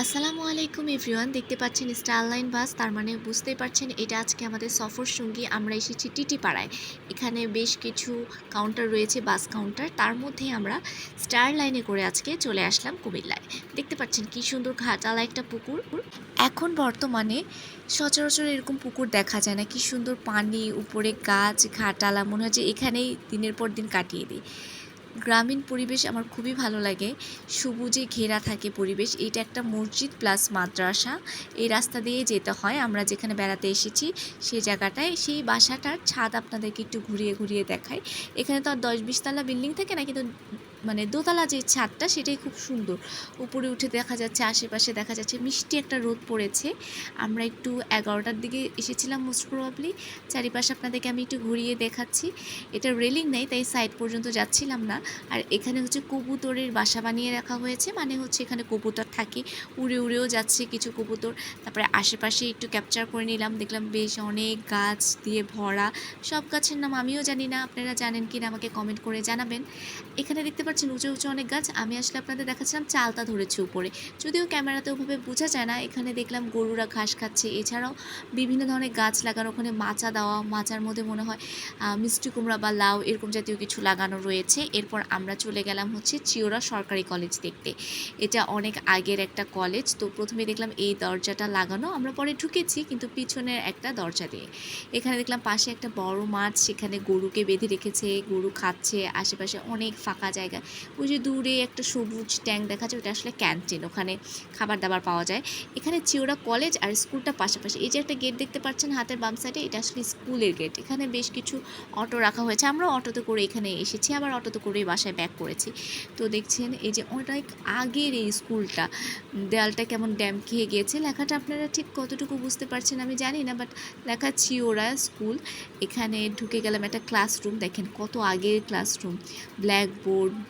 আসসালামু আলাইকুম এভরিওয়ান, দেখতে পাচ্ছেন স্টারলাইন বাস, তার মানে বুঝতেই পারছেন এটা আজকে আমাদের সফর সঙ্গী, আমরা এসেছি টিটি পাড়ায়। এখানে বেশ কিছু কাউন্টার রয়েছে বাস কাউন্টার তার মধ্যে আমরা স্টার লাইনে করে আজকে চলে আসলাম কুমিল্লায়। দেখতে পাচ্ছেন কি সুন্দর ঘাটালা একটা পুকুর। এখন বর্তমানে সচরাচর এরকম পুকুর দেখা যায় না, কি সুন্দর পানি, উপরে গাছ, ঘাটালা, মনে হয় যে এখানেই দিনের পর দিন কাটিয়ে দিই। গ্রামীণ পরিবেশ আমার খুবই ভালো লাগে। সবুজে ঘেরা থাকে পরিবেশ। এটা একটা মসজিদ প্লাস মাদ্রাসা। এই রাস্তা দিয়ে যেতে হয়। আমরা যেখানে বেড়াতে এসেছি সেই জায়গাটায়। সেই বাসাটার ছাদ আপনাদেরকে একটু ঘুরিয়ে ঘুরিয়ে দেখায় এখানে তো আর দশ বিশতলা বিল্ডিং থাকে না, কিন্তু মানে দোতলা যে ছাদটা সেটাই খুব সুন্দর। উপরে উঠে দেখা যাচ্ছে, আশেপাশে দেখা যাচ্ছে মিষ্টি একটা রোদ পড়েছে। আমরা একটু এগারোটার দিকে এসেছিলাম মোস্ট প্রবাবলি চারিপাশে আপনাদেরকে আমি একটু ঘুরিয়ে দেখাচ্ছি। এটা রেলিং নেই, তাই সাইড পর্যন্ত যাচ্ছিলাম না। আর এখানে হচ্ছে কবুতরের বাসা বানিয়ে রাখা হয়েছে মানে হচ্ছে এখানে কবুতর থাকে। উড়ে উড়েও যাচ্ছে কিছু কবুতর। তারপরে আশেপাশে একটু ক্যাপচার করে নিলাম, দেখলাম বেশ অনেক গাছ দিয়ে ভরা। সব গাছের নাম আমিও জানি না, আপনারা জানেন কি না আমাকে কমেন্ট করে জানাবেন। এখানে দেখতে পাচ্ছেন উঁচু উঁচু অনেক গাছ, আমি আসলে আপনাদের দেখাচ্ছিলাম চালতা ধরেছে উপরে। যদিও ক্যামেরাতে ওভাবে বোঝা যায় না, এখানে দেখলাম গরুরা ঘাস খাচ্ছে। এছাড়াও বিভিন্ন ধরনের গাছ লাগানো, ওখানে মাচা দেওয়া, মাচার মধ্যে মনে হয় মিষ্টি কুমড়া বা লাউ এরকম জাতীয় কিছু লাগানো রয়েছে। এরপর আমরা চলে গেলাম হচ্ছে চিওরা সরকারি কলেজ দেখতে। এটা অনেক আগের একটা কলেজ, তো প্রথমে দেখলাম এই দরজাটা লাগানো। আমরা পরে ঢুকেছি, কিন্তু পিছনের একটা দরজা দিয়ে। এখানে দেখলাম পাশে একটা বড় মাঠ, সেখানে গরুকে বেঁধে রেখেছে, গরু খাচ্ছে, আশেপাশে অনেক ফাঁকা জায়গা। ওই যে দূরে একটা সবুজ ট্যাঙ্ক দেখা যায় ওটা আসলে ক্যান্টিন, ওখানে খাবার দাবার পাওয়া যায়। এখানে চিওরা কলেজ আর স্কুলটা পাশাপাশি। এই যে একটা গেট দেখতে পাচ্ছেন হাতের বাম সাইডে এটা আসলে স্কুলের গেট এখানে বেশ কিছু অটো রাখা হয়েছে। আমরা অটোতে করে এখানে এসেছি, আবার অটোতে করে বাসায় ব্যাক করেছি। তো দেখছেন, এই যে অনেক আগের এই স্কুলটা, দেয়ালটা কেমন ড্যাম খেয়ে গিয়েছে। লেখাটা আপনারা ঠিক কতটুকু বুঝতে পারছেন আমি জানি না বাট লেখা চিওরা স্কুল। এখানে ঢুকে গেলাম একটা ক্লাসরুম দেখেন কত আগের ক্লাসরুম ব্ল্যাকবোর্ড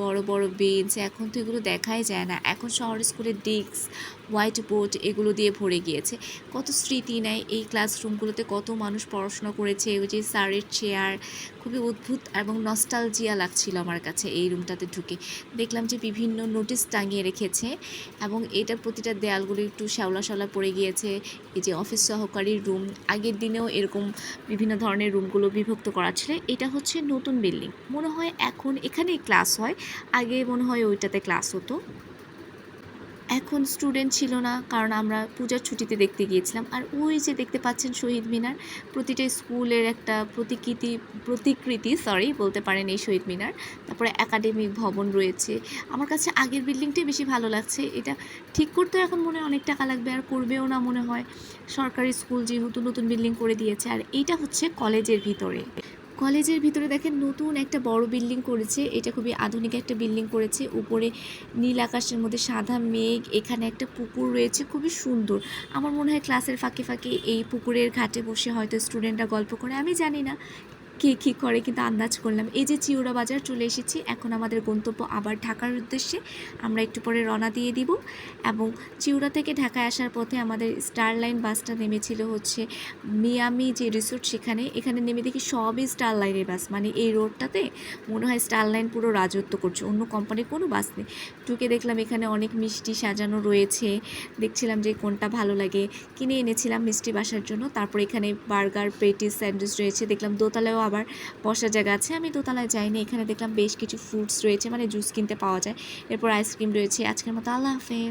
বড় বড় বেঞ্চ এখন তো এগুলো দেখাই যায় না। এখন শহর স্কুলের ডেস্ক হোয়াইট বোর্ড এগুলো দিয়ে ভরে গিয়েছে। কত স্মৃতি নেয় এই ক্লাসরুমগুলোতে কত মানুষ পড়াশোনা করেছে, ওই যে স্যারের চেয়ার খুবই অদ্ভুত এবং নস্টালজিয়া লাগছিল আমার কাছে এই রুমটাতে ঢুকে। দেখলাম যে বিভিন্ন নোটিশ টাঙিয়ে রেখেছে এবং এটার প্রতিটা দেয়ালগুলো একটু শ্যাওলা শ্যাওলা পড়ে গিয়েছে। এই যে অফিস সহকারীর রুম আগের দিনেও এরকম বিভিন্ন ধরনের রুমগুলো বিভক্ত করা ছিল। এটা হচ্ছে নতুন বিল্ডিং মনে হয় এখন এখানেই ক্লাস হয়। আগে মনে হয় ওইটাতে ক্লাস হতো। এখন স্টুডেন্ট ছিল না, কারণ আমরা পূজার ছুটিতে দেখতে গিয়েছিলাম। আর ওই যে দেখতে পাচ্ছেন শহীদ মিনার, প্রতিটা স্কুলের একটা প্রতিকৃতি প্রতিকৃতি সরি বলতে পারেন এই শহীদ মিনার। তারপরে একাডেমিক ভবন রয়েছে। আমার কাছে আগের বিল্ডিংটাই বেশি ভালো লাগছে। এটা ঠিক করতে এখন মনে হয় অনেক টাকা লাগবে, আর করবেও না মনে হয়। সরকারি স্কুল যেহেতু নতুন বিল্ডিং করে দিয়েছে, আর এইটা হচ্ছে কলেজের ভিতরে। কলেজের ভিতরে দেখেন নতুন একটা বড় বিল্ডিং করেছে। এটা খুবই আধুনিক একটা বিল্ডিং করেছে। উপরে নীল আকাশের মধ্যে সাদা মেঘ, এখানে একটা পুকুর রয়েছে, খুবই সুন্দর। আমার মনে হয় ক্লাসের ফাঁকে ফাঁকে এই পুকুরের ঘাটে বসে হয়তো স্টুডেন্টরা গল্প করে, আমি জানি না। কে, কী করে কিন্তু আন্দাজ করলাম। এই যে চিউড়া বাজার চলে এসেছি, এখন আমাদের গন্তব্য আবার ঢাকার উদ্দেশ্যে। আমরা একটু পরে রওনা দিয়ে দিব এবং চিউড়া থেকে ঢাকায় আসার পথে আমাদের স্টার লাইন বাসটা নেমেছিল হচ্ছে মিয়ামি যে রিসোর্ট সেখানে। এখানে নেমে দেখি সবই স্টার লাইনের বাস। মানে এই রোডটাতে মনে হয় স্টার লাইন পুরো রাজত্ব করছে, অন্য কোম্পানির কোনো বাস নেই। ঢুকে দেখলাম এখানে অনেক মিষ্টি সাজানো রয়েছে। দেখছিলাম যে কোনটা ভালো লাগে। কিনে এনেছিলাম মিষ্টি বাসার জন্য। তারপর এখানে বার্গার, পেটিস, স্যান্ডউইচ রয়েছে। দেখলাম দোতলায়ও আবার বসার জায়গা আছে। আমি দোতলায় যাইনি, এখানে দেখলাম বেশ কিছু ফ্রুটস রয়েছে মানে জুস কিনতে পাওয়া যায়। এরপর আইসক্রিম রয়েছে। আজকের মতো আল্লাহ হাফেজ।